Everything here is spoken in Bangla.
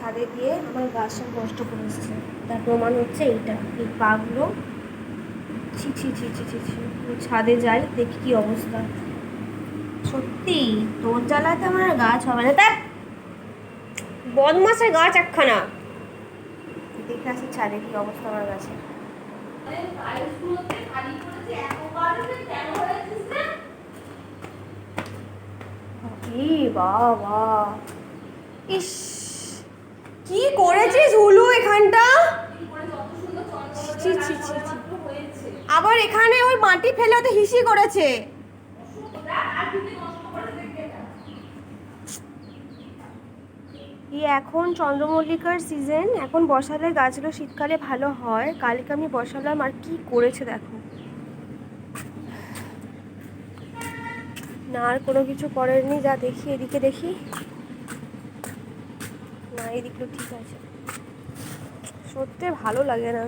ছাদে দিয়ে আমার গাছটা নষ্ট করে তার প্রমাণ হচ্ছে এইটা। এই পাগুলো ছি ছি ছি ছি ছি ছি ছাদে যাই, দেখি কি অবস্থা। সত্যি, তোর জ্বালাতে আমার গাছ হবে না। দেখ বদমাসের গাছ একখানা। দেখে আসি ছাদে কি অবস্থা আমার গাছে। বাবা। ইস! কি করেছিস হুলু এখানটা। আবার এখানে ওই মাটি ফেলে ওতে হিসি করেছে। এখন চন্দ্রমল্লিকার সিজন এখন বসালে গাছগুলো শীতকালে ভালো হয় কালকে আমি বসালাম আর কি করেছে দেখো। না আর কোনো কিছু করেনি যা দেখি এদিকে দেখি। এদিকটা ঠিক আছে। সত্যি ভালো লাগে না।